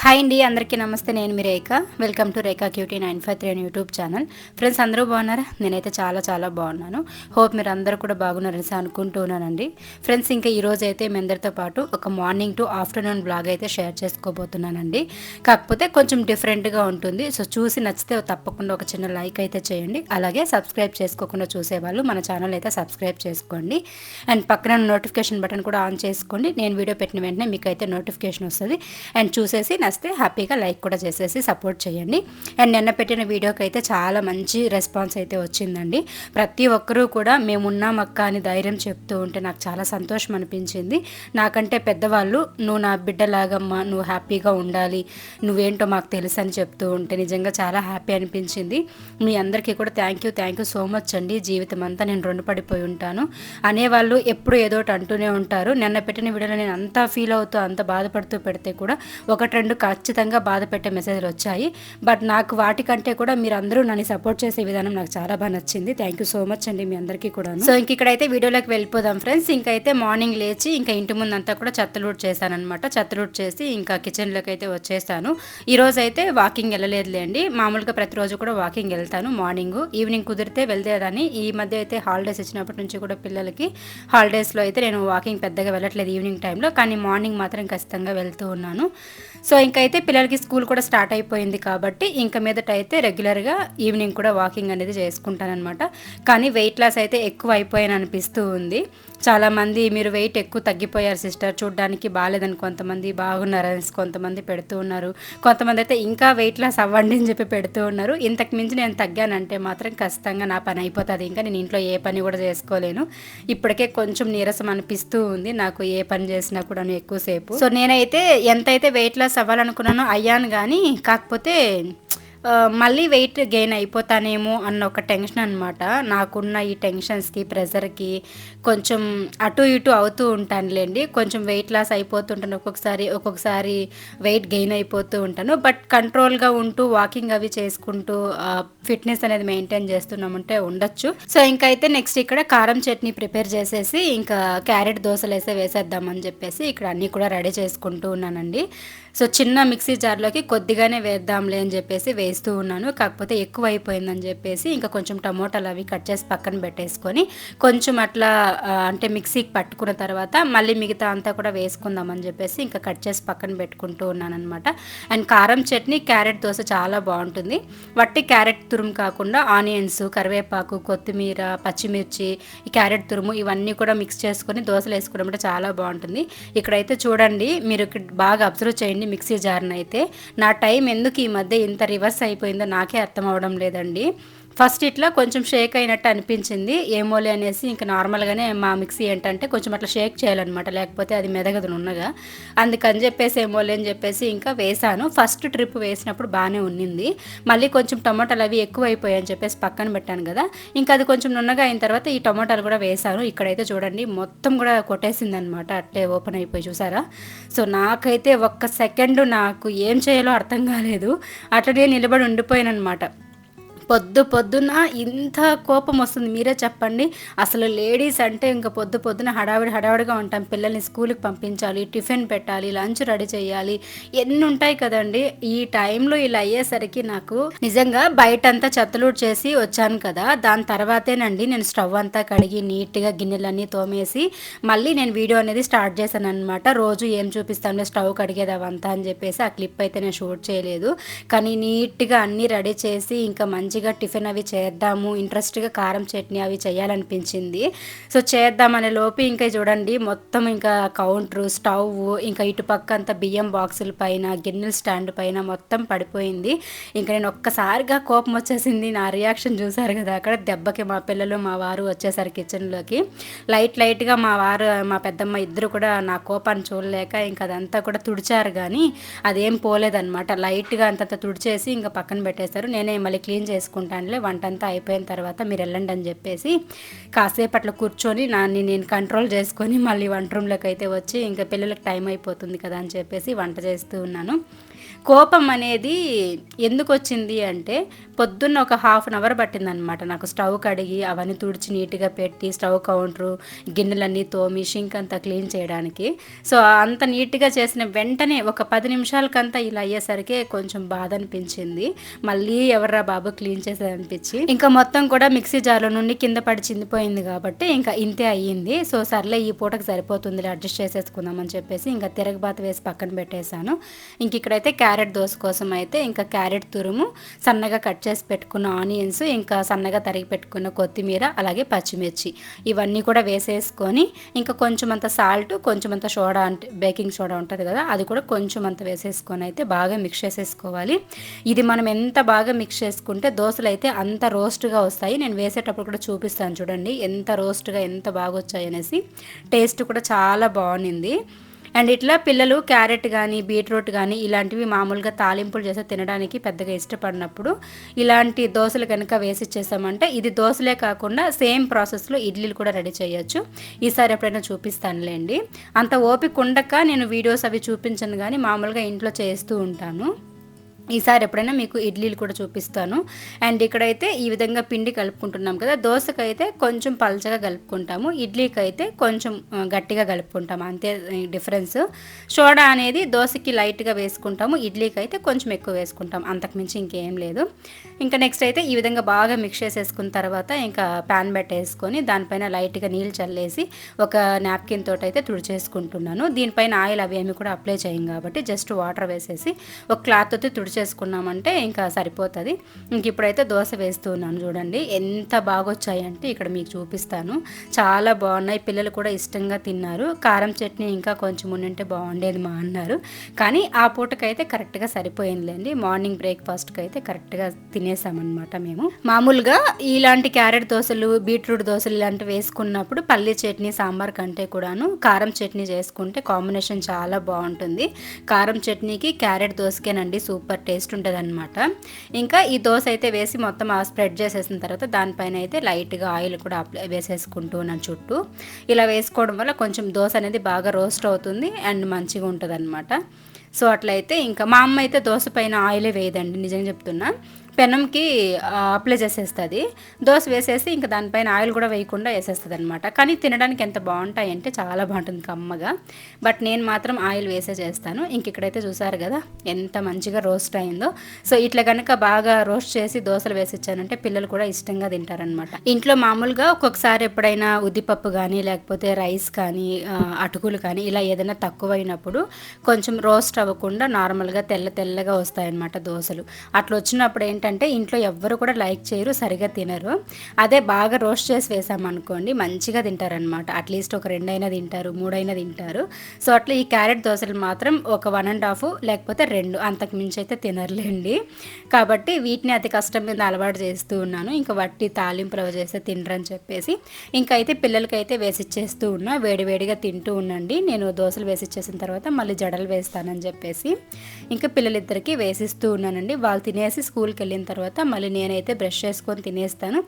Hi అండి అందరికీ నమస్తే. నేను మీ Rekha. Welcome to Rekha cutie nine five three అని యూట్యూబ్ ఛానల్ ఫ్రెండ్స్ అందరూ బాగున్నారా? నేనైతే చాలా చాలా బాగున్నాను. హోప్ మీరు అందరూ కూడా బాగున్నారని అనుకుంటున్నానండి ఫ్రెండ్స్ ఇంకా ఈరోజు అయితే మీ అందరితో పాటు ఒక మార్నింగ్ టు ఆఫ్టర్నూన్ బ్లాగ్ అయితే షేర్ చేసుకోబోతున్నానండి. కాకపోతే కొంచెం డిఫరెంట్గా ఉంటుంది. సో చూసి నచ్చితే తప్పకుండా ఒక చిన్న లైక్ అయితే చేయండి. అలాగే సబ్స్క్రైబ్ చేసుకోకుండా చూసేవాళ్ళు మన ఛానల్ అయితే సబ్స్క్రైబ్ చేసుకోండి. అండ్ పక్కన నోటిఫికేషన్ బటన్ కూడా ఆన్ చేసుకోండి. నేను వీడియో పెట్టిన వెంటనే మీకు అయితే నోటిఫికేషన్ వస్తుంది. అండ్ చూసేసి నచ్చితే హ్యాపీగా లైక్ కూడా చేసేసి సపోర్ట్ చేయండి. అండ్ నిన్న పెట్టిన వీడియోకి అయితే చాలా మంచి రెస్పాన్స్ అయితే వచ్చిందండి. ప్రతి ఒక్కరూ కూడా మేము ఉన్నాం అక్క అని ధైర్యం చెప్తూ ఉంటే నాకు చాలా సంతోషం అనిపించింది. నాకంటే పెద్దవాళ్ళు నువ్వు నా బిడ్డలాగమ్మా నువ్వు హ్యాపీగా ఉండాలి నువ్వేంటో మాకు తెలుసు అని చెప్తూ ఉంటే నిజంగా చాలా హ్యాపీ అనిపించింది. మీ అందరికీ కూడా thank you thank you so much అండి. జీవితం అంతా నేను రుణపడిపోయి ఉంటాను. అనేవాళ్ళు ఎప్పుడు ఏదో ఒకటి అంటూనే ఉంటారు. నిన్న పెట్టిన వీడియోలో నేను అంతా ఫీల్ అవుతూ అంత బాధపడుతూ పెడితే కూడా ఒకటి రెండు ఖచ్చితంగా బాధ పెట్టే మెసేజ్లు వచ్చాయి. బట్ నాకు వాటికంటే కూడా మీరు అందరూ నన్ను సపోర్ట్ చేసే విధానం నాకు చాలా బాగా నచ్చింది. థ్యాంక్ యూ సో మచ్ అండి మీ అందరికీ కూడా సో ఇంక ఇక్కడైతే వీడియోలోకి వెళ్ళిపోదాం ఫ్రెండ్స్ ఇంకైతే మార్నింగ్ లేచి ఇంకా ఇంటి ముందు అంతా కూడా చెత్తలూట్ చేశానమాట చెత్తలూట్ చేసి ఇంకా కిచెన్లోకి అయితే వచ్చేసాను ఈరోజు అయితే వాకింగ్ వెళ్ళలేదులేండి మామూలుగా ప్రతిరోజు కూడా వాకింగ్ వెళ్తాను. మార్నింగ్ ఈవినింగ్ కుదిరితే వెళ్తేదని ఈ మధ్య అయితే హాలిడేస్ ఇచ్చినప్పటి నుంచి కూడా పిల్లలకి హాలిడేస్లో అయితే నేను వాకింగ్ పెద్దగా వెళ్ళట్లేదు ఈవినింగ్ టైంలో కానీ మార్నింగ్ మాత్రం ఖచ్చితంగా వెళ్తూ ఉన్నాను. సో ఇంకైతే పిల్లలకి స్కూల్ కూడా స్టార్ట్ అయిపోయింది కాబట్టి ఇంక మీదట అయితే రెగ్యులర్గా ఈవినింగ్ కూడా వాకింగ్ అనేది చేసుకుంటానమాట కానీ వెయిట్ లాస్ అయితే ఎక్కువ అయిపోయాను అనిపిస్తూ ఉంది. చాలామంది మీరు వెయిట్ ఎక్కువ తగ్గిపోయారు సిస్టర్ చూడడానికి బాగాలేదని కొంతమంది బాగున్నారని కొంతమంది పెడుతూ ఉన్నారు. కొంతమంది అయితే ఇంకా వెయిట్ లాస్ అవ్వండి అని చెప్పి పెడుతూ ఉన్నారు. ఇంతకు మించి నేను తగ్గానంటే మాత్రం ఖచ్చితంగా నా పని అయిపోతుంది. ఇంకా నేను ఇంట్లో ఏ పని కూడా చేసుకోలేను. ఇప్పటికే కొంచెం నీరసం అనిపిస్తూ ఉంది. నాకు ఏ పని చేసినా కూడా ఎక్కువసేపు. సో నేనైతే ఎంతైతే వెయిట్ లాస్ అవ్వాలనుకున్నానో అయ్యాను కానీ కాకపోతే మళ్ళీ వెయిట్ గెయిన్ అయిపోతానేమో అన్న ఒక టెన్షన్ అనమాట నాకున్న ఈ టెన్షన్స్కి ప్రెషర్కి కొంచెం అటు ఇటు అవుతూ ఉంటానులేండి. కొంచెం వెయిట్ లాస్ అయిపోతుంటాను. ఒక్కొక్కసారి ఒక్కొక్కసారి వెయిట్ గెయిన్ అయిపోతూ ఉంటాను. బట్ కంట్రోల్గా ఉంటూ వాకింగ్ అవి చేసుకుంటూ ఫిట్నెస్ అనేది మెయింటైన్ చేస్తున్నామంటే ఉండొచ్చు. సో ఇంకైతే నెక్స్ట్ ఇక్కడ కారం చట్నీ ప్రిపేర్ చేసేసి ఇంకా క్యారెట్ దోశలు వేసే వేసేద్దామని చెప్పేసి ఇక్కడ అన్నీ కూడా రెడీ చేసుకుంటూ ఉన్నానండి. సో చిన్న మిక్సీ జార్లోకి కొద్దిగానే వేద్దాంలే అని చెప్పేసి వేస్తూ ఉన్నాను. కాకపోతే ఎక్కువ అయిపోయిందని చెప్పేసి ఇంకా కొంచెం టమోటాలు అవి కట్ చేసి పక్కన పెట్టేసుకొని కొంచెం అట్లా అంటే మిక్సీకి పట్టుకున్న తర్వాత మళ్ళీ మిగతా అంతా కూడా వేసుకుందామని చెప్పేసి ఇంకా కట్ చేసి పక్కన పెట్టుకుంటూ ఉన్నాను అనమాట అండ్ కారం చట్నీ క్యారెట్ దోశ చాలా బాగుంటుంది. వట్టి క్యారెట్ తురుము కాకుండా ఆనియన్స్ కరివేపాకు కొత్తిమీర పచ్చిమిర్చి ఈ క్యారెట్ తురుము ఇవన్నీ కూడా మిక్స్ చేసుకొని దోశలు వేసుకోవడం చాలా బాగుంటుంది. ఇక్కడైతే చూడండి మీరు బాగా అబ్జర్వ్ చేయండి అయిపోయింది మిక్సీ జార్ని అయితే నా టైం ఎందుకు ఈ మధ్య ఇంత రివర్స్ అయిపోయిందో నాకే అర్థం అవడం లేదండి. ఫస్ట్ ఇట్లా కొంచెం షేక్ అయినట్టు అనిపించింది. ఏమోలే అనేసి ఇంకా నార్మల్గానే మా మిక్సీ ఏంటంటే కొంచెం అట్లా షేక్ చేయాలన్నమాట. లేకపోతే అది మెదగదు ఉన్నగా అందుకని చెప్పేసి ఏమోలే అని చెప్పేసి ఇంకా వేసాను. ఫస్ట్ ట్రిప్ వేసినప్పుడు బాగానే ఉన్నింది. మళ్ళీ కొంచెం టమాటాలు అవి ఎక్కువ అయిపోయాయి అని చెప్పేసి పక్కన పెట్టాను కదా. ఇంకా అది కొంచెం నున్నగా అయిన తర్వాత ఈ టమాటాలు కూడా వేసాను. ఇక్కడైతే చూడండి మొత్తం కూడా కొట్టేసింది అనమాట అట్లే ఓపెన్ అయిపోయి చూసారా? సో నాకైతే ఒక్క సెకండ్ నాకు ఏం చేయాలో అర్థం కాలేదు. అట్లనే నిలబడి ఉండిపోయాను అనమాట పొద్దు పొద్దున ఇంత కోపం వస్తుంది. మీరే చెప్పండి. అసలు లేడీస్ అంటే ఇంకా పొద్దు పొద్దున హడావిడి హడావిడిగా ఉంటాం. పిల్లల్ని స్కూల్కి పంపించాలి టిఫిన్ పెట్టాలి లంచ్ రెడీ చేయాలి. ఎన్ని ఉంటాయి కదండి. ఈ టైంలో ఇలా అయ్యేసరికి నాకు నిజంగా బయట అంతా చెత్తలూడ్ చేసి వచ్చాను కదా. దాని తర్వాతేనండి నేను స్టవ్ అంతా కడిగి నీట్గా గిన్నెలన్నీ తోమేసి మళ్ళీ నేను వీడియో అనేది స్టార్ట్ చేశాను అనమాట రోజు ఏం చూపిస్తాను స్టవ్ కడిగేదావంతా అని చెప్పేసి ఆ క్లిప్ అయితే నేను షూట్ చేయలేదు. కానీ నీట్గా అన్నీ రెడీ చేసి ఇంకా మంచి మంచిగా టిఫిన్ అవి చేద్దాము ఇంట్రెస్ట్గా కారం చట్నీ అవి చేయాలనిపించింది. సో చేద్దామనే లోపు ఇంకా చూడండి మొత్తం ఇంకా కౌంటర్ స్టవ్ ఇంకా ఇటుపక్క అంతా బియ్యం బాక్సుల పైన గిన్నెల స్టాండ్ పైన మొత్తం పడిపోయింది. ఇంకా నేను ఒక్కసారిగా కోపం వచ్చేసింది నా రియాక్షన్ చూసారు కదా అక్కడ దెబ్బకి మా పిల్లలు మా వారు వచ్చేసారు కిచెన్లోకి. లైట్ లైట్గా మా వారు మా పెద్దమ్మ ఇద్దరు కూడా నా కోపాన్ని చూడలేక ఇంకా అదంతా కూడా తుడిచారు కానీ అదేం పోలేదన్నమాట. లైట్గా అంతంత తుడిచేసి ఇంకా పక్కన పెట్టేశారు. నేనే మళ్ళీ క్లీన్ చేసి చేసుకుంటానులే వంట అంతా అయిపోయిన తర్వాత మీరు వెళ్ళండి అని చెప్పేసి కాసేపు అట్లా కూర్చొని నాన్ని నేను కంట్రోల్ చేసుకొని మళ్ళీ వంట రూమ్లోకి అయితే వచ్చి ఇంకా పిల్లలకు టైం అయిపోతుంది కదా అని చెప్పేసి వంట చేస్తూ ఉన్నాను. కోపం అనేది ఎందుకు వచ్చింది అంటే పొద్దున్న ఒక హాఫ్ అన్ అవర్ పట్టిందనమాట నాకు స్టవ్ కడిగి అవన్నీ తుడిచి నీట్గా పెట్టి స్టవ్ కౌంటరు గిన్నెలన్నీ తోమి షింక్ అంతా క్లీన్ చేయడానికి. సో అంత నీట్గా చేసిన వెంటనే ఒక పది నిమిషాలకంతా ఇలా అయ్యేసరికి కొంచెం బాధ అనిపించింది. మళ్ళీ ఎవర్రా బాబు క్లీన్ చేసేది అనిపించి ఇంకా మొత్తం కూడా మిక్సీ జార్లో నుండి కింద పడి చిందిపోయింది కాబట్టి ఇంకా ఇంతే అయ్యింది. సో సర్లే ఈ పూటకు సరిపోతుంది అడ్జస్ట్ చేసేసుకుందామని చెప్పేసి ఇంకా తిరగబాత వేసి పక్కన పెట్టేశాను. ఇంక ఇక్కడైతే క్యారెట్ క్యారెట్ దోశ కోసం అయితే ఇంకా క్యారెట్ తురుము సన్నగా కట్ చేసి పెట్టుకున్న ఆనియన్స్ ఇంకా సన్నగా తరిగి పెట్టుకున్న కొత్తిమీర అలాగే పచ్చిమిర్చి ఇవన్నీ కూడా వేసేసుకొని ఇంకా కొంచెం అంత సాల్ట్ కొంచెం అంత సోడా అంటే బేకింగ్ సోడా ఉంటుంది కదా అది కూడా కొంచెం అంత వేసేసుకొని అయితే బాగా మిక్స్ చేసేసుకోవాలి. ఇది మనం ఎంత బాగా మిక్స్ చేసుకుంటే దోశలు అయితే అంత రోస్ట్గా వస్తాయి. నేను వేసేటప్పుడు కూడా చూపిస్తాను చూడండి ఎంత రోస్ట్గా ఎంత బాగా వచ్చాయి అనేసి. టేస్ట్ కూడా చాలా బాగుంది అండ్ ఇట్లా పిల్లలు క్యారెట్ కానీ బీట్రూట్ కానీ ఇలాంటివి మామూలుగా తాలింపులు చేసి తినడానికి పెద్దగా ఇష్టపడినప్పుడు ఇలాంటి దోశలు కనుక వేసి ఇచ్చేసామంటే ఇది దోశలే కాకుండా సేమ్ ప్రాసెస్లో ఇడ్లీలు కూడా రెడీ చేయొచ్చు. ఈసారి ఎప్పుడైనా చూపిస్తానులేండి. అంత ఓపిక ఉండక నేను వీడియోస్ అవి చూపించను కానీ మామూలుగా ఇంట్లో చేస్తూ ఉంటాను. ఈసారి ఎప్పుడైనా మీకు ఇడ్లీలు కూడా చూపిస్తాను. అండ్ ఇక్కడైతే ఈ విధంగా పిండి కలుపుకుంటున్నాం కదా దోశకైతే కొంచెం పల్చగా కలుపుకుంటాము ఇడ్లీకి అయితే కొంచెం గట్టిగా కలుపుకుంటాము అంతే డిఫరెన్స్. సోడా అనేది దోశకి లైట్గా వేసుకుంటాము ఇడ్లీకి అయితే కొంచెం ఎక్కువ వేసుకుంటాం అంతకుమించి ఇంకేం లేదు. ఇంకా నెక్స్ట్ అయితే ఈ విధంగా బాగా మిక్స్ చేసేసుకున్న తర్వాత ఇంకా ప్యాన్ పెట్టేసుకొని దానిపైన లైట్గా నీళ్ళు చల్లేసి ఒక నాప్కిన్ తోటి అయితే తుడిచేసుకుంటున్నాను. దీనిపైన ఆయిల్ అవి ఏమి కూడా అప్లై చేయం కాబట్టి జస్ట్ వాటర్ వేసేసి ఒక క్లాత్ అయితే తుడిచి చేసుకున్నామంటే ఇంకా సరిపోతుంది. ఇంక ఇప్పుడైతే దోశ వేస్తున్నాను చూడండి. ఎంత బాగా వచ్చాయంటే ఇక్కడ మీకు చూపిస్తాను. చాలా బాగున్నాయి. పిల్లలు కూడా ఇష్టంగా తిన్నారు. కారం చట్నీ ఇంకా కొంచెం ఉండింటే బాగుండేది మా అన్నారు. కానీ ఆ పూటకైతే కరెక్ట్గా సరిపోయిందిలేండి. మార్నింగ్ బ్రేక్ఫాస్ట్కి అయితే కరెక్ట్గా తినేసామన్నమాట మేము. మామూలుగా ఇలాంటి క్యారెట్ దోశలు బీట్రూట్ దోశలు ఇలాంటివి వేసుకున్నప్పుడు పల్లీ చట్నీ సాంబార్ కంటే కూడాను కారం చట్నీ చేసుకుంటే కాంబినేషన్ చాలా బాగుంటుంది. కారం చట్నీకి క్యారెట్ దోశకేనండి సూపర్ టేస్ట్ ఉంటుంది అనమాట ఇంకా ఈ దోశ అయితే వేసి మొత్తం స్ప్రెడ్ చేసేసిన తర్వాత దానిపైన అయితే లైట్గా ఆయిల్ కూడా అప్లై వేసేసుకుంటూ ఉన్నాను చుట్టూ. ఇలా వేసుకోవడం వల్ల కొంచెం దోశ అనేది బాగా రోస్ట్ అవుతుంది అండ్ మంచిగా ఉంటుంది అనమాట సో అట్లయితే ఇంకా మా అమ్మ అయితే దోశ పైన ఆయిలే వేయదండి నిజంగా చెప్తున్నా. పెనంకి అప్లై చేసేస్తుంది. దోశ వేసేసి ఇంకా దానిపైన ఆయిల్ కూడా వేయకుండా వేసేస్తుంది అనమాట కానీ తినడానికి ఎంత బాగుంటాయి అంటే చాలా బాగుంటుంది కమ్మగా. బట్ నేను మాత్రం ఆయిల్ వేసే చేస్తాను. ఇంక ఇక్కడైతే చూసారు కదా ఎంత మంచిగా రోస్ట్ అయిందో. సో ఇట్లా కనుక బాగా రోస్ట్ చేసి దోశలు వేసి ఇచ్చానంటే పిల్లలు కూడా ఇష్టంగా తింటారనమాట ఇంట్లో మామూలుగా ఒక్కొక్కసారి ఎప్పుడైనా ఉద్దిపప్పు కానీ లేకపోతే రైస్ కానీ అటుకులు కానీ ఇలా ఏదైనా తక్కువైనప్పుడు కొంచెం రోస్ట్ అవ్వకుండా నార్మల్గా తెల్ల తెల్లగా వస్తాయన్నమాట దోశలు. అట్లా వచ్చినప్పుడు ఏంటంటే ఏంటంటే ఇంట్లో ఎవ్వరు కూడా లైక్ చేయరు సరిగా తినరు. అదే బాగా రోస్ట్ చేసి వేసామనుకోండి మంచిగా తింటారనమాట అట్లీస్ట్ ఒక రెండైనా తింటారు మూడైనా తింటారు. సో అట్లా ఈ క్యారెట్ దోశలు మాత్రం ఒక వన్ అండ్ హాఫ్ లేకపోతే రెండు అంతకు మించి అయితే తినర్లేండి. కాబట్టి వీటిని అతి కష్టం మీద అలవాటు చేస్తూ ఉన్నాను. ఇంకా వట్టి తాలింపులు చేస్తే తినరని చెప్పేసి ఇంకా అయితే పిల్లలకైతే వేసిచ్చేస్తూ ఉన్నా. వేడివేడిగా తింటూ ఉండండి. నేను దోశలు వేసిచ్చేసిన తర్వాత మళ్ళీ జడలు వేస్తానని చెప్పేసి ఇంకా పిల్లలిద్దరికీ వేసిస్తూ ఉన్నానండి. వాళ్ళు తినేసి స్కూల్కి వెళ్ళి వెళ్ళిన తర్వాత మళ్ళీ నేనైతే బ్రష్ చేసుకొని తినేస్తాను.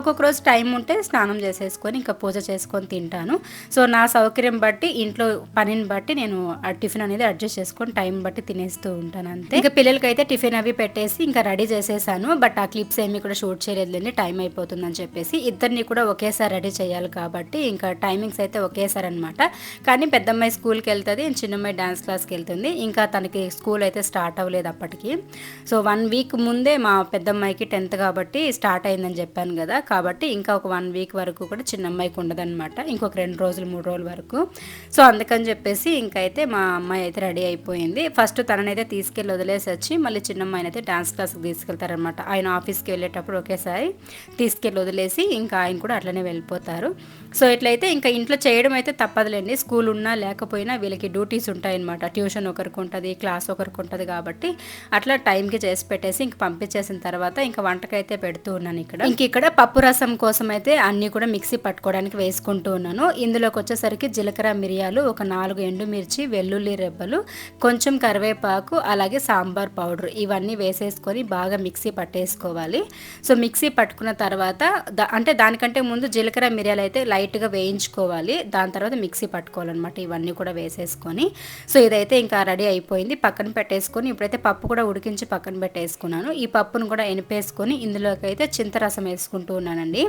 ఒక్కొక్క రోజు టైం ఉంటే స్నానం చేసేసుకొని ఇంకా పూజ చేసుకొని తింటాను. సో నా సౌకర్యం బట్టి ఇంట్లో పనిని బట్టి నేను ఆ టిఫిన్ అనేది అడ్జస్ట్ చేసుకొని టైం బట్టి తినేస్తూ ఉంటాను అంతే. ఇంకా పిల్లలకి అయితే టిఫిన్ అవి పెట్టేసి ఇంకా రెడీ చేసేసాను. బట్ ఆ క్లిప్స్ ఏమి కూడా షూట్ చేయలేదులేండి టైం అయిపోతుందని చెప్పేసి. ఇద్దరిని కూడా ఒకేసారి రెడీ చేయాలి కాబట్టి ఇంకా టైమింగ్స్ అయితే ఒకేసారి అనమాట కానీ పెద్దమ్మాయి స్కూల్కి వెళ్తుంది చిన్నమ్మాయి డ్యాన్స్ క్లాస్కి వెళ్తుంది. ఇంకా తనకి స్కూల్ అయితే స్టార్ట్ అవ్వలేదు అప్పటికి. సో వన్ వీక్ ముందే మా పెద్దమ్మాయికి టెన్త్ కాబట్టి స్టార్ట్ అయిందని చెప్పాను కదా. కాబట్టి ఇంకా ఒక వన్ వీక్ వరకు కూడా చిన్న అమ్మాయికి ఉండదన్నమాట. ఇంకొక రెండు రోజులు మూడు రోజుల వరకు. సో అందుకని చెప్పేసి ఇంకైతే మా అమ్మాయి అయితే రెడీ అయిపోయింది. ఫస్ట్ తననైతే తీసుకెళ్ళి వదిలేసి వచ్చి మళ్ళీ చిన్న అమ్మాయిని అయితే డాన్స్ క్లాస్కి తీసుకెళ్తారనమాట ఆయన ఆఫీస్కి వెళ్ళేటప్పుడు ఒకేసారి తీసుకెళ్ళి వదిలేసి ఇంకా ఆయన కూడా అట్లనే వెళ్ళిపోతారు. సో ఇట్లయితే ఇంకా ఇంట్లో చేయడం అయితే తప్పదులేండి. స్కూల్ ఉన్నా లేకపోయినా వీళ్ళకి డ్యూటీస్ ఉంటాయన్నమాట. ట్యూషన్ ఒకరికి ఉంటుంది క్లాస్ ఒకరికి ఉంటుంది కాబట్టి అట్లా టైంకి చేసి పెట్టేసి ఇంక పంపించేసిన తర్వాత ఇంకా వంటకైతే పెడుతూ ఉన్నాను ఇక్కడ. ఇంక ఇక్కడ పప్పు రసం కోసం అయితే అన్నీ కూడా మిక్సీ పట్టుకోవడానికి వేసుకుంటూ ఉన్నాను. ఇందులోకి వచ్చేసరికి జీలకర్ర మిరియాలు ఒక నాలుగు ఎండుమిర్చి వెల్లుల్లి రెబ్బలు కొంచెం కరివేపాకు అలాగే సాంబార్ పౌడర్ ఇవన్నీ వేసేసుకొని బాగా మిక్సీ పట్టేసుకోవాలి. సో మిక్సీ పట్టుకున్న తర్వాత అంటే దానికంటే ముందు జీలకర్ర మిరియాలు అయితే లైట్గా వేయించుకోవాలి. దాని తర్వాత మిక్సీ పట్టుకోవాలన్నమాట ఇవన్నీ కూడా వేసేసుకొని. సో ఇదైతే ఇంకా రెడీ అయిపోయింది. పక్కన పెట్టేసుకొని ఇప్పుడైతే పప్పు కూడా ఉడికించి పక్కన పెట్టేసుకున్నాను. ఈ పప్పును కూడా ఎనిపేసుకొని ఇందులోకి అయితే చింతరసం వేసుకుంటూ ఉన్నానండి.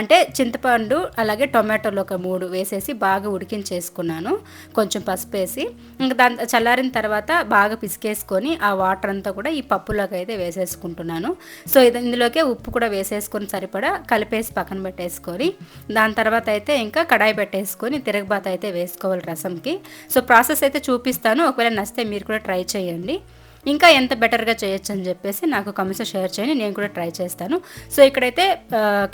అంటే చింతపండు అలాగే టొమాటోలు ఒక మూడు వేసేసి బాగా ఉడికించేసుకున్నాను. కొంచెం పసుపు వేసి ఇంకా దాని చల్లారిన తర్వాత బాగా పిసికేసుకొని ఆ వాటర్ అంతా కూడా ఈ పప్పులోకి అయితే వేసేసుకుంటున్నాను. సో ఇది ఇందులోకే ఉప్పు కూడా వేసేసుకొని సరిపడా కలిపేసి పక్కన పెట్టేసుకొని దాని తర్వాత అయితే ఇంకా కడాయి పెట్టేసుకొని తిరగబాత అయితే వేసుకోవాలి రసంకి. సో ప్రాసెస్ అయితే చూపిస్తాను. ఒకవేళ నచ్చితే మీరు కూడా ట్రై చేయండి. ఇంకా ఎంత బెటర్గా చేయొచ్చు అని చెప్పేసి నాకు కమెంట్స్ షేర్ చేయండి నేను కూడా ట్రై చేస్తాను. సో ఇక్కడైతే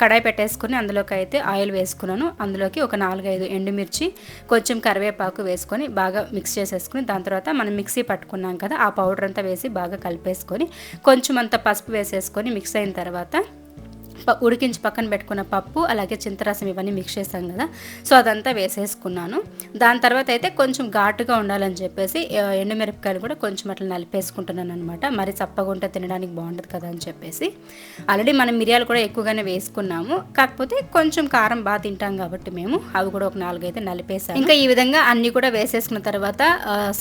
కడాయి పెట్టేసుకుని అందులోకి అయితే ఆయిల్ వేసుకున్నాను. అందులోకి ఒక నాలుగైదు ఎండుమిర్చి కొంచెం కరివేపాకు వేసుకొని బాగా మిక్స్ చేసేసుకుని దాని తర్వాత మనం మిక్సీ పట్టుకున్నాం కదా ఆ పౌడర్ అంతా వేసి బాగా కలిపేసుకొని కొంచెం అంత పసుపు వేసేసుకొని మిక్స్ అయిన తర్వాత ఉడికించి పక్కన పెట్టుకున్న పప్పు అలాగే చింతరసం ఇవన్నీ మిక్స్ చేసాం కదా. సో అదంతా వేసేసుకున్నాను. దాని తర్వాత అయితే కొంచెం ఘాటుగా ఉండాలని చెప్పేసి ఎండుమిరపకాయలు కూడా కొంచెం అట్లా నలిపేసుకుంటున్నాను అనమాట మరి చప్పగుంట తినడానికి బాగుంటుంది కదా అని చెప్పేసి. ఆల్రెడీ మనం మిరియాలు కూడా ఎక్కువగానే వేసుకున్నాము. కాకపోతే కొంచెం కారం బాగా తింటాం కాబట్టి మేము. అవి కూడా ఒక నాలుగు అయితే నలిపేసాం ఇంకా ఈ విధంగా అన్ని కూడా వేసేసుకున్న తర్వాత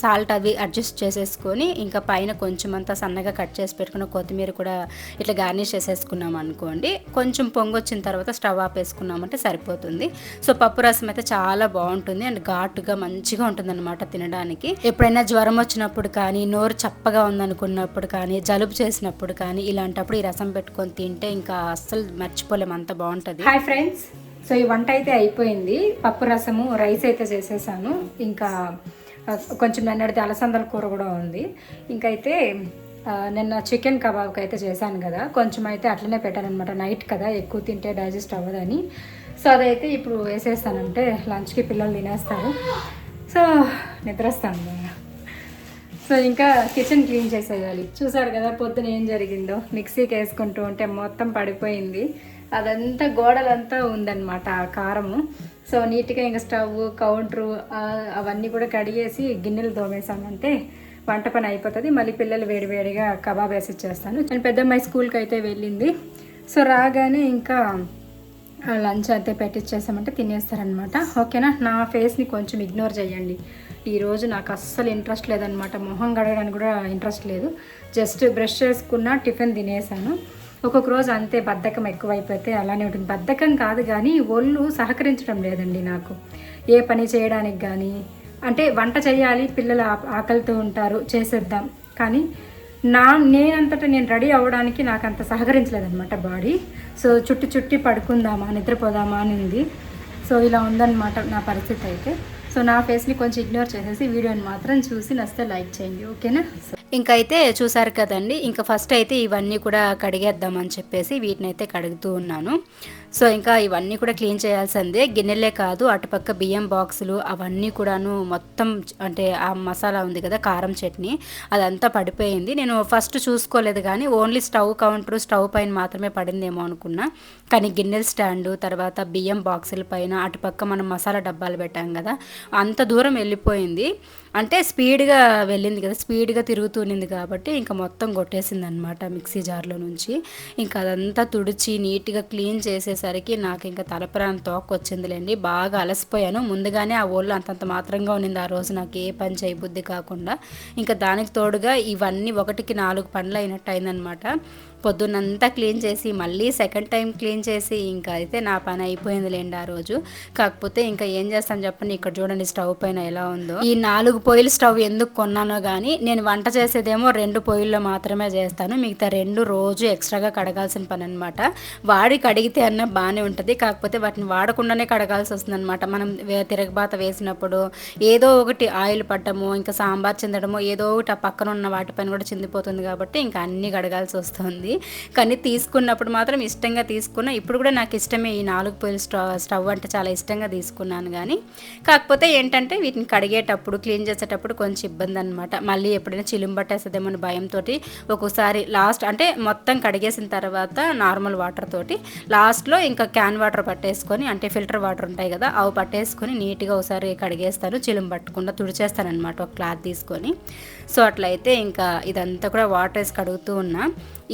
సాల్ట్ అవి అడ్జస్ట్ చేసేసుకొని ఇంకా పైన కొంచెం అంతా సన్నగా కట్ చేసి పెట్టుకున్న కొత్తిమీర కూడా ఇట్లా గార్నిష్ చేసేసుకున్నాం అనుకోండి. కొంచెం పొంగొచ్చిన తర్వాత స్టవ్ ఆపేసుకున్నామంటే సరిపోతుంది. సో పప్పు రసం అయితే చాలా బాగుంటుంది. అండ్ ఘాటుగా మంచిగా ఉంటుంది అనమాట తినడానికి. ఎప్పుడైనా జ్వరం వచ్చినప్పుడు కానీ నోరు చప్పగా ఉందనుకున్నప్పుడు కానీ జలుబు చేసినప్పుడు కానీ ఇలాంటప్పుడు ఈ రసం పెట్టుకొని తింటే ఇంకా అస్సలు మర్చిపోలేము అంత బాగుంటుంది. Hi friends. సో ఈ వంట అయితే అయిపోయింది. పప్పు రసము రైస్ అయితే చేసేసాను. ఇంకా కొంచెం నిన్నటిది అలసందల కూర కూడా ఉంది. ఇంకైతే నిన్న చికెన్ కబాబ్కి అయితే చేశాను కదా. కొంచెం అయితే అట్లనే పెట్టాను అనమాట నైట్ కదా ఎక్కువ తింటే డైజెస్ట్ అవ్వదని. సో అదైతే ఇప్పుడు వేసేస్తానంటే లంచ్కి పిల్లలు తినేస్తారు. సో నిద్రస్తాను సో ఇంకా కిచెన్ క్లీన్ చేసేయాలి. చూసారు కదా పొద్దున ఏం జరిగిందో. మిక్సీకి వేసుకుంటూ ఉంటే మొత్తం పడిపోయింది. అదంతా గోడలంతా ఉందన్నమాట ఆ కారము. సో నీట్గా ఇంకా స్టవ్ కౌంటరు అవన్నీ కూడా కడిగేసి గిన్నెలు తోమేసామంటే వంట పని అయిపోతుంది. మళ్ళీ పిల్లలు వేడివేడిగా కబాబ్ వేసి ఇచ్చేస్తాను. నేను పెద్దమ్మాయి స్కూల్కి అయితే వెళ్ళింది. సో రాగానే ఇంకా లంచ్ అయితే పెట్టిచ్చేసామంటే తినేస్తారనమాట ఓకేనా? నా ఫేస్ని కొంచెం ఇగ్నోర్ చేయండి. ఈరోజు నాకు అస్సలు ఇంట్రెస్ట్ లేదనమాట మొహం గడగడానికి కూడా ఇంట్రెస్ట్ లేదు. జస్ట్ బ్రష్ చేసుకున్న టిఫిన్ తినేసాను. ఒక్కొక్క రోజు అంతే బద్ధకం ఎక్కువైపోతే అలానే ఉంటుంది. బద్ధకం కాదు కానీ ఒళ్ళు సహకరించడం లేదండి నాకు. ఏ పని చేయడానికి కానీ అంటే వంట చేయాలి పిల్లలు ఆకలితో ఉంటారు చేసేద్దాం. కానీ నా నేనంతటా నేను రెడీ అవ్వడానికి నాకు అంత సహకరించలేదన్నమాట బాడీ. సో చుట్టి చుట్టి పడుకుందామా నిద్రపోదామా అని సో ఇలా ఉందన్నమాట నా పరిస్థితి అయితే. సో నా ఫేస్ని కొంచెం ఇగ్నోర్ చేసేసి వీడియోని మాత్రం చూసి నస్తే లైక్ చేయండి ఓకేనా? ఇంకా అయితే చూసారు కదండి ఇంకా ఫస్ట్ అయితే ఇవన్నీ కూడా కడిగేద్దామని చెప్పేసి వీటిని అయితే కడుగుతూ ఉన్నాను. సో ఇంకా ఇవన్నీ కూడా క్లీన్ చేయాల్సిందే. గిన్నెలే కాదు అటుపక్క బియ్యం బాక్సులు అవన్నీ కూడాను మొత్తం అంటే ఆ మసాలా ఉంది కదా కారం చట్నీ అదంతా పడిపోయింది. నేను ఫస్ట్ చూసుకోలేదు కానీ ఓన్లీ స్టవ్ కౌంటర్ స్టవ్ పైన మాత్రమే పడిందేమో అనుకున్నా. కానీ గిన్నెల స్టాండు తర్వాత బియ్యం బాక్సుల పైన అటుపక్క మనం మసాలా డబ్బాలు పెట్టాం కదా అంత దూరం వెళ్ళిపోయింది. అంటే స్పీడ్గా వెళ్ళింది కదా స్పీడ్గా తిరుగుతునింది కాబట్టి ఇంకా మొత్తం కొట్టేసింది అనమాట మిక్సీ జార్లో నుంచి. ఇంకా అదంతా తుడిచి నీట్గా క్లీన్ చేసేసరికి నాకు ఇంకా తలపరాని తోక వచ్చిందిలేండి బాగా అలసిపోయాను. ముందుగానే ఆ ఓళ్ళు అంతంత మాత్రంగా ఉన్నింది ఆ రోజు. నాకు ఏ పని చేయబుద్ధి కాకుండా. ఇంకా దానికి తోడుగా ఇవన్నీ ఒకటికి నాలుగు పనులు అయినట్టు అయిందనమాట పొద్దున్నంతా క్లీన్ చేసి మళ్ళీ సెకండ్ టైం క్లీన్ చేసి ఇంకా అయితే నా పని అయిపోయిందిలేండి ఆ రోజు. కాకపోతే ఇంకా ఏం చేస్తాను చెప్పండి ఇక్కడ చూడండి స్టవ్ పైన ఎలా ఉందో. ఈ నాలుగు పొయ్యిల స్టవ్ ఎందుకు కొన్నానో కానీ నేను వంట చేసేదేమో రెండు పొయ్యిల్లో మాత్రమే చేస్తాను. మిగతా రెండు రోజు ఎక్స్ట్రాగా కడగాల్సిన పని అనమాట వాడి కడిగితే అన్న బాగానే ఉంటుంది. కాకపోతే వాటిని వాడకుండానే కడగాల్సి వస్తుంది అనమాట మనం తిరగబాత వేసినప్పుడు ఏదో ఒకటి ఆయిల్ పట్టము ఇంకా సాంబార్ చిందడము ఏదో ఒకటి ఆ పక్కన ఉన్న వాటిపైన కూడా చిందిపోతుంది కాబట్టి ఇంకా అన్ని కడగాల్సి వస్తుంది. కానీ తీసుకున్నప్పుడు మాత్రం ఇష్టంగా తీసుకున్నా. ఇప్పుడు కూడా నాకు ఇష్టమే ఈ నాలుగు పొయ్యిల స్టవ్ స్టవ్ అంటే చాలా ఇష్టంగా తీసుకున్నాను కానీ. కాకపోతే ఏంటంటే వీటిని కడిగేటప్పుడు క్లీన్ చేసేటప్పుడు కొంచెం ఇబ్బంది అనమాట మళ్ళీ ఎప్పుడైనా చిలుం పట్టేస్తుందేమో అని భయంతో ఒక్కోసారి లాస్ట్ అంటే మొత్తం కడిగేసిన తర్వాత నార్మల్ వాటర్ తోటి లాస్ట్లో ఇంకా క్యాన్ వాటర్ పట్టేసుకొని అంటే ఫిల్టర్ వాటర్ ఉంటాయి కదా అవి పట్టేసుకొని నీట్గా ఒకసారి కడిగేస్తాను. చిలుం పట్టకుండా తుడిచేస్తాను అనమాట ఒక క్లాత్ తీసుకొని. సో అట్లయితే ఇంకా ఇదంతా కూడా వాటర్ వేసి కడుగుతూ ఉన్నా.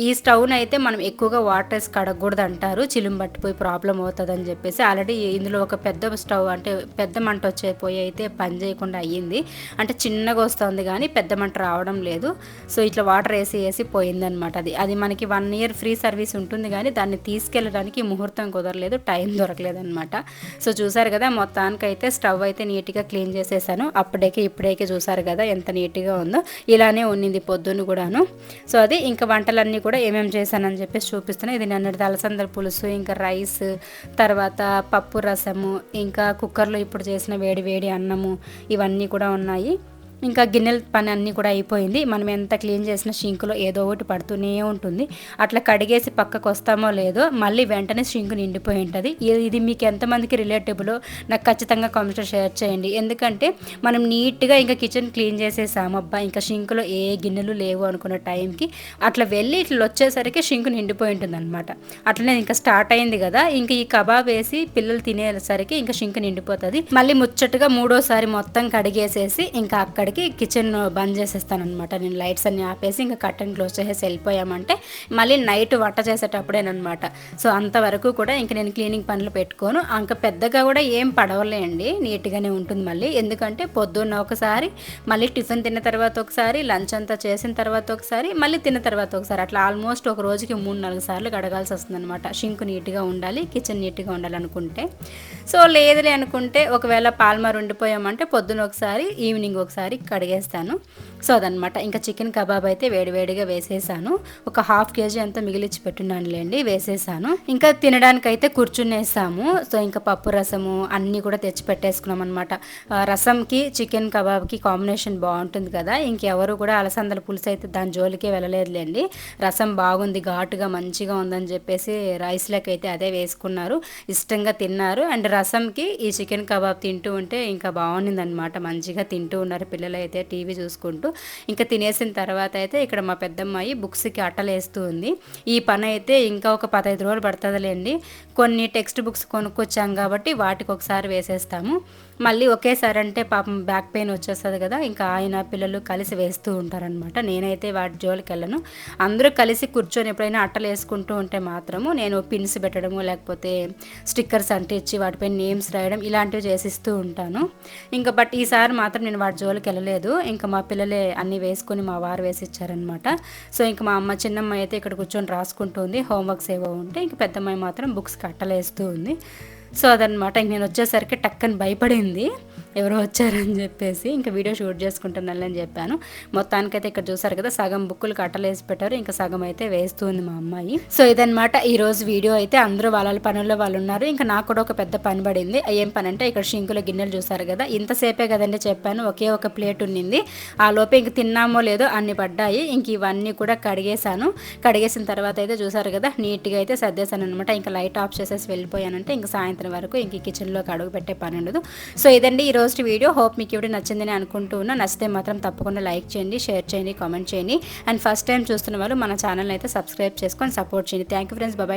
ఈ స్టవ్ని అయితే మనం ఎక్కువగా వాటర్ వేసి కడగకూడదు అంటారు. చిలుం పట్టిపోయి ప్రాబ్లం అవుతుంది అని చెప్పేసి ఆల్రెడీ ఇందులో ఒక పెద్ద స్టవ్ అంటే పెద్ద మంట వచ్చే పొయ్యి అయితే పని చేయకుండా అయ్యింది. అంటే చిన్నగా వస్తుంది కానీ పెద్ద మంట రావడం లేదు. సో ఇట్లా వాటర్ వేసి వేసి పోయిందనమాట అది. అది మనకి వన్ ఇయర్ ఫ్రీ సర్వీస్ ఉంటుంది కానీ దాన్ని తీసుకెళ్ళడానికి ముహూర్తం కుదరలేదు టైం దొరకలేదనమాట సో చూసారు కదా మొత్తానికైతే స్టవ్ అయితే నీట్గా క్లీన్ చేసేసాను. అప్పుడేకే ఇప్పుడేకే చూసారు కదా ఎంత నీట్గా ఉందో. ఇలానే ఉన్నింది పొద్దున్న కూడాను. సో అది ఇంకా వంటలన్నీ కూడా ఏమేమి చేశానని చెప్పేసి చూపిస్తాను ఇది నిన్నటి అలసందల పులుసు ఇంకా రైస్ తర్వాత పప్పు రసము ఇంకా కుక్కర్లో ఇప్పుడు చేసిన వేడి వేడి అన్నము ఇవన్నీ కూడా ఉన్నాయి. ఇంకా గిన్నెల పని అన్నీ కూడా అయిపోయింది. మనం ఎంత క్లీన్ చేసిన షింకులో ఏదో ఒకటి పడుతూనే ఉంటుంది. అట్లా కడిగేసి పక్కకు వస్తామో లేదో మళ్ళీ వెంటనే షింకు నిండిపోయి ఉంటుంది. ఇది- మీకు ఎంతమందికి రిలేటబుల్ నాకు ఖచ్చితంగా కామెంట్ షేర్ చేయండి. ఎందుకంటే మనం నీట్గా ఇంకా కిచెన్ క్లీన్ చేసేసాము. అబ్బా ఇంకా షింకులో ఏ గిన్నెలు లేవు అనుకున్న టైంకి అట్లా వెళ్ళి ఇట్లా వచ్చేసరికి షింకు నిండిపోయి ఉంటుంది అనమాట అట్లనే ఇంకా స్టార్ట్ అయింది కదా. ఇంకా ఈ కబాబ్ వేసి పిల్లలు తినేసరికి ఇంకా షింకు నిండిపోతుంది. మళ్ళీ ముచ్చటగా మూడోసారి మొత్తం కడిగేసేసి ఇంకా అక్కడ అక్కడికి కిచెన్ బంద్ చేసేస్తాను అనమాట నేను లైట్స్ అన్ని ఆపేసి ఇంకా కట్టన్ క్లోజ్ చేసేసి వెళ్ళిపోయామంటే మళ్ళీ నైట్ వంట చేసేటప్పుడేనమాట సో అంతవరకు కూడా ఇంక నేను క్లీనింగ్ పనులు పెట్టుకోను. ఇంకా పెద్దగా కూడా ఏం పడవలేండి. నీట్గానే ఉంటుంది మళ్ళీ. ఎందుకంటే పొద్దున్న ఒకసారి మళ్ళీ టిఫిన్ తిన్న తర్వాత ఒకసారి లంచ్ అంతా చేసిన తర్వాత ఒకసారి మళ్ళీ తిన్న తర్వాత ఒకసారి. అట్లా ఆల్మోస్ట్ ఒక రోజుకి మూడు నాలుగు సార్లు కడగాల్సి వస్తుంది అనమాట షింక్ నీట్గా ఉండాలి కిచెన్ నీట్గా ఉండాలనుకుంటే. సో లేదులే అనుకుంటే ఒకవేళ పాల్మార్ ఉండిపోయామంటే పొద్దున ఒకసారి ఈవినింగ్ ఒకసారి కడిగేస్తాను. సో అదనమాట ఇంకా చికెన్ కబాబ్ అయితే వేడివేడిగా వేసేసాను. ఒక హాఫ్ కేజీ అంతా మిగిలిచ్చి పెట్టున్నానులేండి వేసేసాను. ఇంకా తినడానికైతే కూర్చునేసాము. సో ఇంకా పప్పు రసము అన్నీ కూడా తెచ్చి పెట్టేసుకున్నాం అనమాట రసంకి చికెన్ కబాబ్కి కాంబినేషన్ బాగుంటుంది కదా. ఇంకెవరు కూడా అలసందల పులుసు అయితే దాని జోలికే వెళ్ళలేదులేండి. రసం బాగుంది ఘాటుగా మంచిగా ఉందని చెప్పేసి రైస్లోకి అయితే అదే వేసుకున్నారు. ఇష్టంగా తిన్నారు. అండ్ రసంకి ఈ చికెన్ కబాబ్ తింటూ ఉంటే ఇంకా బాగుంది అనమాట మంచిగా తింటూ ఉన్నారు పిల్లలు అయితే టీవీ చూసుకుంటూ. ఇంకా తినేసిన తర్వాత అయితే ఇక్కడ మా పెద్దమ్మాయి బుక్స్కి అట్టలేస్తూ ఉంది ఈ పని అయితే ఇంకా ఒక పదహైదు రోజులు పడుతుందిలేండి. కొన్ని టెక్స్ట్ బుక్స్ కొనుక్కొచ్చాం కాబట్టి వాటికి ఒకసారి వేసేస్తాము. మళ్ళీ ఒకేసారి అంటే పాపం బ్యాక్ పెయిన్ వచ్చేస్తుంది కదా ఇంకా ఆయన పిల్లలు కలిసి వేస్తూ ఉంటారనమాట నేనైతే వాటి జోలికి వెళ్ళను అందరూ కలిసి కూర్చొని ఎప్పుడైనా అట్టలు వేసుకుంటూ ఉంటే మాత్రము నేను పిన్స్ పెట్టడము లేకపోతే స్టిక్కర్స్ అంటించి వాటిపై నేమ్స్ రాయడం ఇలాంటివి చేసిస్తూ ఉంటాను. ఇంకా బట్ ఈసారి మాత్రం నేను వాటి జోలికి వెళ్ళలేదు ఇంకా మా పిల్లలే అన్నీ వేసుకొని మా వారు వేసి ఇచ్చారనమాట సో ఇంకా మా అమ్మ చిన్నమ్మాయి అయితే ఇక్కడ కూర్చొని రాసుకుంటుంది హోంవర్క్స్ ఏవో ఉంటే ఇంకా పెద్దమ్మాయి మాత్రం బుక్స్ కట్టలేస్తూ ఉంది. సో అదనమాట ఇంక నేను వచ్చేసరికి టక్కని భయపడింది. ఎవరో వచ్చారని చెప్పేసి ఇంకా వీడియో షూట్ చేసుకుంటున్నాను అని చెప్పాను. మొత్తానికైతే ఇక్కడ చూసారు కదా సగం బుక్కులు కట్టలేసి పెట్టారు ఇంకా సగం అయితే వేస్తుంది మా అమ్మాయి. సో ఇదనమాట ఈ రోజు వీడియో అయితే. అందరూ వాళ్ళ పనుల్లో వాళ్ళు ఉన్నారు. ఇంకా నాకు కూడా ఒక పెద్ద పని పడింది. ఏం పని అంటే ఇక్కడ షింకుల గిన్నెలు చూసారు కదా ఇంతసేపే కదండి చెప్పాను ఒకే ఒక ప్లేట్ ఉన్నింది. ఆ లోపే ఇంక తిన్నామో లేదో అన్ని పడ్డాయి. ఇంక ఇవన్నీ కూడా కడిగేశాను. కడిగేసిన తర్వాత అయితే చూసారు కదా నీట్గా అయితే సర్దేశాను అనమాట ఇంకా లైట్ ఆఫ్ చేసేసి వెళ్ళిపోయానంటే ఇంకా సాయంత్రం వరకు ఇంక కిచెన్లోకి అడుగు పెట్టే పని ఉండదు. సో ఇదండి ఈ రోజు వీడియో హోప్ మీకు ఇవి నచ్చిందని అనుకుంటున్నా నచ్చితే మాత్రం తప్పకుండా లైక్ చేయండి షేర్ చేయండి కామెంట్ చేయండి. అండ్ ఫస్ట్ టైం చూస్తున్న వాళ్ళు మన ఛానల్ అయితే సబ్స్క్రైబ్ చేసుకొని సపోర్ట్ చేయండి. థ్యాంక్ యూ ఫ్రెండ్స్ బాబాయ్